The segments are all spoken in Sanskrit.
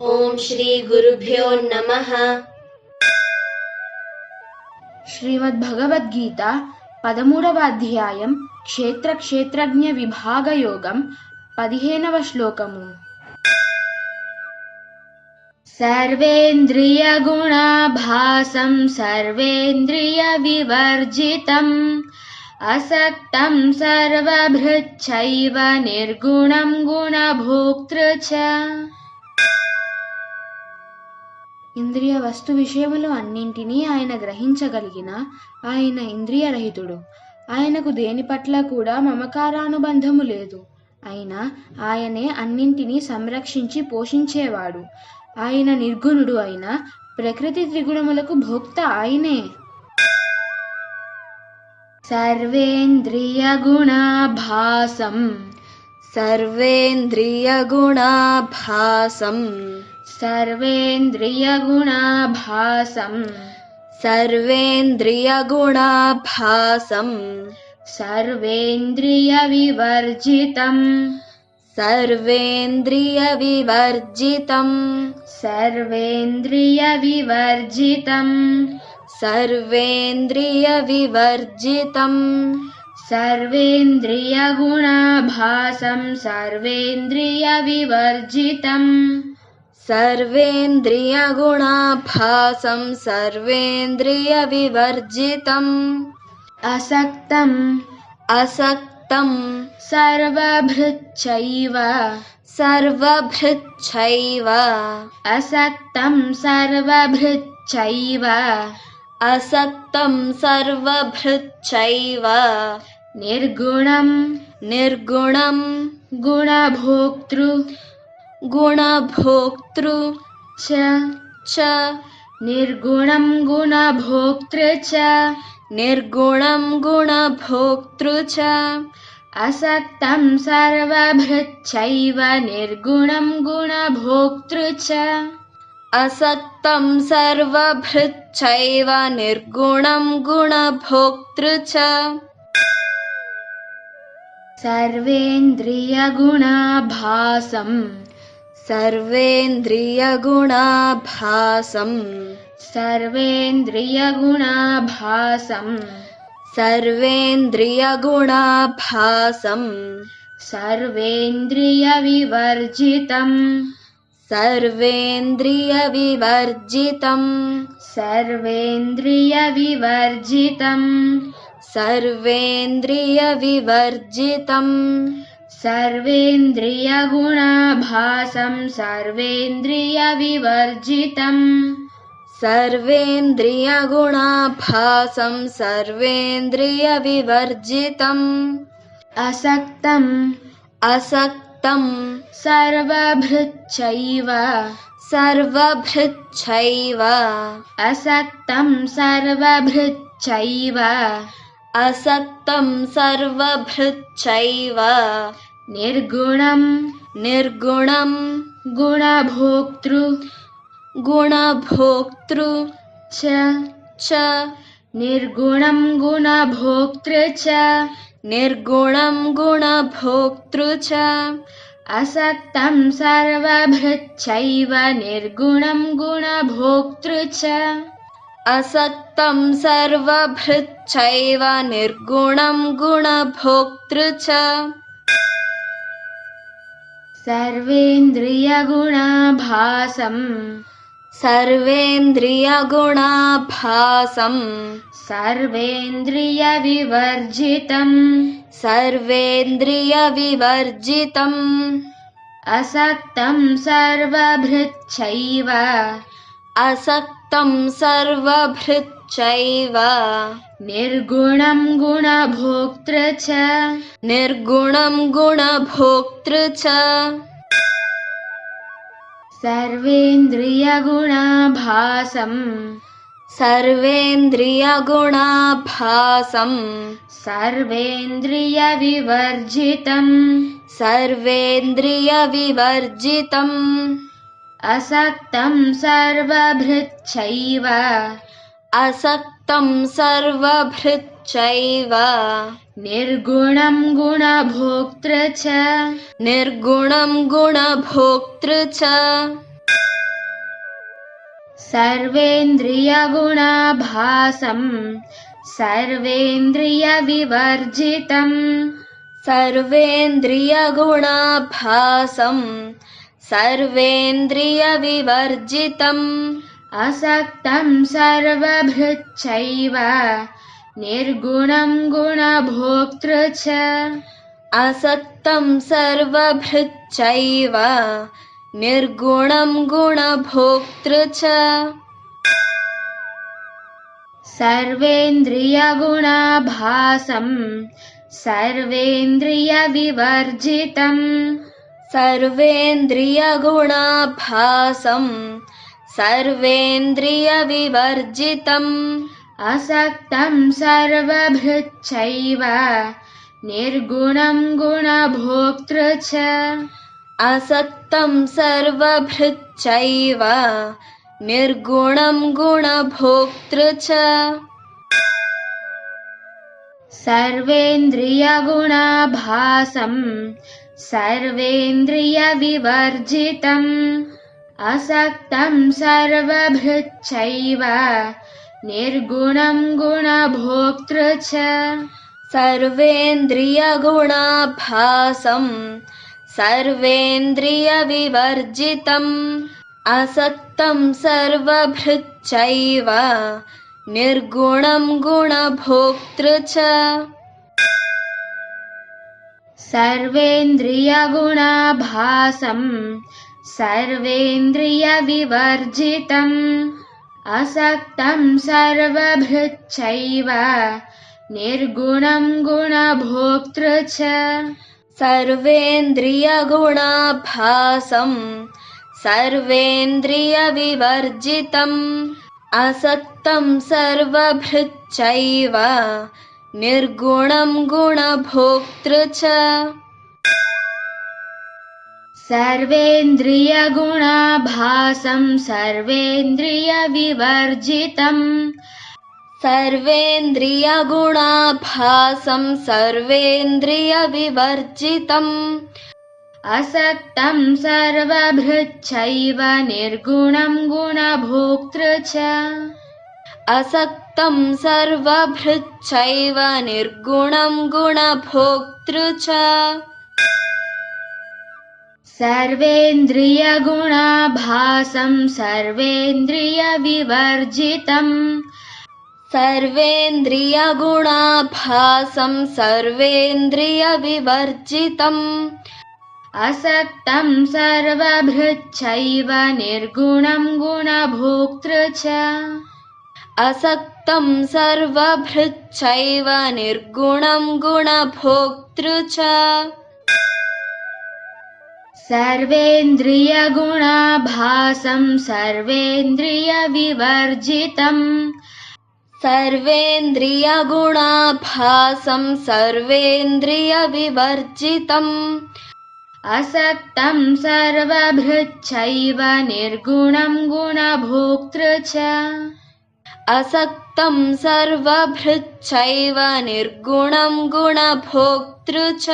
ఓం శ్రీ గురుభ్యో నమః శ్రీమద్భగవద్గీత పదమూడవ అధ్యాయం క్షేత్ర క్షేత్రజ్ఞ విభాగ యోగం పదిహేనవ శ్లోకము సర్వేంద్రియగుణాభాసం సర్వేంద్రియ వివర్జితం అసక్తం సర్వభృచ్చైవ నిర్గుణం గుణభోక్తృ చ ఇంద్రియ వస్తు విషయములు అన్నింటినీ ఆయన గ్రహించగలిగిన ఆయన ఇంద్రియరహితుడు ఆయనకు దేని పట్ల కూడా మమకారానుబంధము లేదు. అయినా ఆయనే అన్నింటినీ సంరక్షించి పోషించేవాడు. ఆయన నిర్గుణుడు అయిన ప్రకృతి త్రిగుణములకు భోక్త ఆయనే. సర్వేంద్రియ సర్వేంద్రియగుణాభాసం. సర్వేంద్రియగుణాభాసం. सर्वेन्द्रियगुणाभासम्। सर्वेन्द्रियगुणाभासम्। सर्वेन्द्रियविवर्जितम्। सर्वेन्द्रियविवर्जितम्। सर्वेन्द्रियविवर्जितम्। सर्वेन्द्रियविवर्जितम्। सर्वेन्द्रियगुणाभासं सर्वेन्द्रियविवर्जितम्। सर्वेन्द्रियगुणाभासं सर्वेन्द्रियविवर्जितम्। असक्तम्। असक्तं सर्वभृच्छैव। सर्वभृच्छैव। असक्तं सर्वभृच्छैव। असक्तं सर्वभृच्छैव। निर्गुणं निर्गुणं गुणभोक्तृ। गुणभोक्तृ च च। निर्गुणं गुणभोक्तृ च निर्गुणं गुणभोक्तृ च। असक्तं सर्वभृचैव निर्गुणं गुणभोक्तृ च। असक्तं सर्वभृचैव निर्गुणं गुणभोक्तृ च। सर्वेन्द्रियगुणाभासम्। सर्वेन्द्रियगुणाभासम्। सर्वेन्द्रियगुणाभासम्। सर्वेन्द्रियगुणाभासम्। सर्वेन्द्रियविवर्जितम्। सर्वेन्द्रियविवर्जितम्। सर्वेन्द्रियविवर्जितम्। सर्वेन्द्रियविवर्जितम्। सर्वेन्द्रियगुणाभासं सर्वेन्द्रियविवर्जितम् सर्वेन्द्रियगुणाभासं सर्वेन्द्रियविवर्जितम् असक्तम्। असक्तम्। सर्वभृच्छैव। सर्वभृच्छैव। असक्तम् सर्वभृच्छैव। असक्तम् सर्वभृच्छैव। निर्गुणं निर्गुणं गुणभोक्तृ। गुणभोक्तृ च। च। निर्गुणं गुणभोक्तृ च। निर्गुणं गुणभोक्तृ च। असक्तं सर्वभृच्चैव निर्गुणं गुणभोक्तृ च। असक्तं सर्वभृच्चैव निर्गुणं गुणभोक्तृ च। सर्वेन्द्रियगुणाभासम्। सर्वेन्द्रियगुणाभासम्। सर्वेन्द्रियविवर्जितम्। सर्वेन्द्रियविवर्जितम्। असक्तं सर्वभृचैव असक्तं सर्वभृच्चैव निर्गुणं गुणभोक्तृ च। निर्गुणं गुणभोक्तृ च। सर्वेन्द्रियगुणाभासम् सर्वेन्द्रियगुणाभासम् सर्वेन्द्रियविवर्जितम्। सर्वेन्द्रियविवर्जितम्। असक्तं सर्वभृच्छैव। असक् तं सर्वभृच्चैव निर्गुणं गुणभोक्तृ च। निर्गुणं गुणभोक्तृ च। सर्वेन्द्रियगुणाभासम् सर्वेन्द्रियविवर्जितम् सर्वेन्द्रियगुणाभासम् सर्वेन्द्रियविवर्जितम् असक्तं सर्वभृच्चैव निर्गुणं गुणभोक्तृ च। असक्तं सर्वभृच्चैव निर्गुणं गुणभोक्तृ च। सर्वेन्द्रियगुणाभासं सर्वेन्द्रियविवर्जितम् सर्वेन्द्रियगुणाभासं सर्वेन्द्रियविवर्जितम् असक्तं सर्वभृच्चैव निर्गुणं गुणभोक्तृ च। असक्तं सर्वभृच्चैव निर्गुणं गुणभोक्तृ च। सर्वेन्द्रियगुणाभासं सर्वेन्द्रियविवर्जितम् असक्तं सर्वभृच्चैव निर्गुणं गुणभोक्तृ च। सर्वेन्द्रियगुणाभासं सर्वेन्द्रियविवर्जितम् असक्तं सर्वभृच्चैव निर्गुणं गुणभोक्तृ च। सर्वेन्द्रियगुणाभासं सर्वेन्द्रियविवर्जितम् असक्तं सर्वभृच्चैव निर्गुणं गुणभोक्तृ च। सर्वेन्द्रियगुणाभासं सर्वेन्द्रियविवर्जितम् असक्तं सर्वभृच्चैव निर्गुणं गुणभोक्तृ च सर्वेन्द्रियगुणाभासं सर्वेन्द्रियविवर्जितम् सर्वेन्द्रियगुणाभासं सर्वेन्द्रियविवर्जितम् असक्तं सर्वभृच्चैव निर्गुणं गुणभोक्तृ च। असक्तं सर्वभृच्चैव निर्गुणं गुणभोक्तृ च सर्वेन्द्रियगुणाभासं सर्वेन्द्रियविवर्जितम् सर्वेन्द्रियगुणाभासं सर्वेन्द्रियविवर्जितम् असक्तं सर्वभृच्चैव निर्गुणं गुणभोक्तृ च। असक्तं सर्वभृच्चैव निर्गुणं गुणभोक्तृ च सर्वेन्द्रियगुणाभासं सर्वेन्द्रियविवर्जितम् सर्वेन्द्रियगुणाभासं सर्वेन्द्रियविवर्जितम् असक्तं सर्वभृच्चैव निर्गुणं गुणभोक्तृ च। असक्तं सर्वभृच्चैव निर्गुणं गुणभोक्तृ च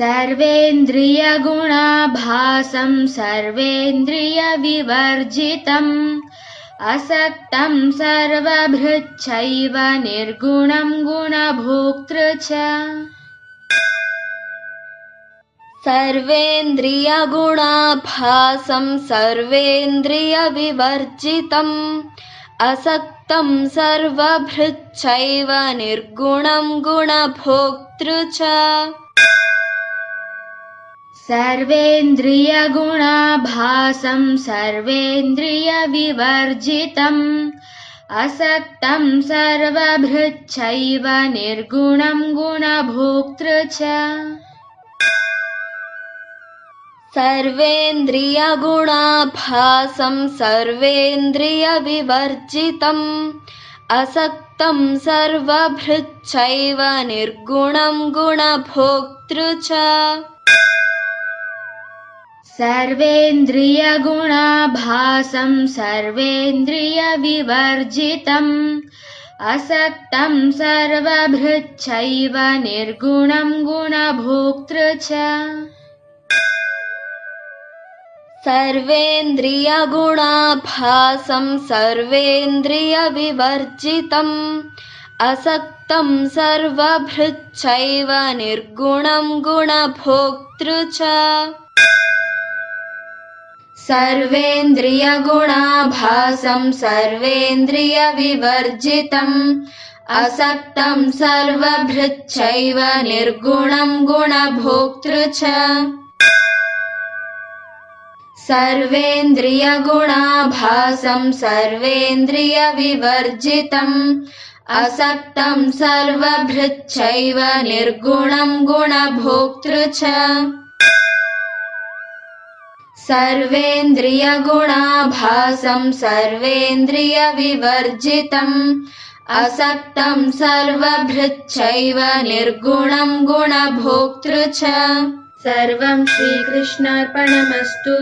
सर्वेन्द्रियगुणाभासं सर्वेन्द्रियविवर्जितम् असक्तं सर्वेन्द्रियगुणाभासं सर्वेन्द्रियविवर्जितम् असक्तं सर्वभृच्चैव निर्गुणं गुणभोक्तृ च सर्वेन्द्रियगुणाभासं सर्वेन्द्रियविवर्जितम् असक्तं सर्वेन्द्रियगुणाभासं सर्वेन्द्रियविवर्जितम् असक्तं सर्वभृच्चैव निर्गुणं गुणभोक्तृ च सर्वेन्द्रियगुणाभासं सर्वेन्द्रियविवर्जितम् असक्तं सर्वभृच्चैव निर्गुणं गुणभोक्तृ च। सर्वेन्द्रियगुणाभासं सर्वेन्द्रियविवर्जितम् असक्तं सर्वभृच्चैव निर्गुणं गुणभोक्तृ च सर्वेन्द्रियगुणाभासं सर्वेन्द्रियविवर्जितम् असक्तं सर्वभृच्चैव निर्गुणं गुणभोक्तृ च। सर्वेन्द्रियगुणाभासं सर्वेन्द्रियविवर्जितम् असक्तं सर्वभृच्चैव निर्गुणं गुणभोक्तृ च सर्वेन्द्रियगुणाभासं सर्वेन्द्रियविवर्जितम् असक्तं सर्वभृच्चैव निर्गुणं गुणभोक्तृ च। सर्वं श्रीकृष्णार्पणमस्तु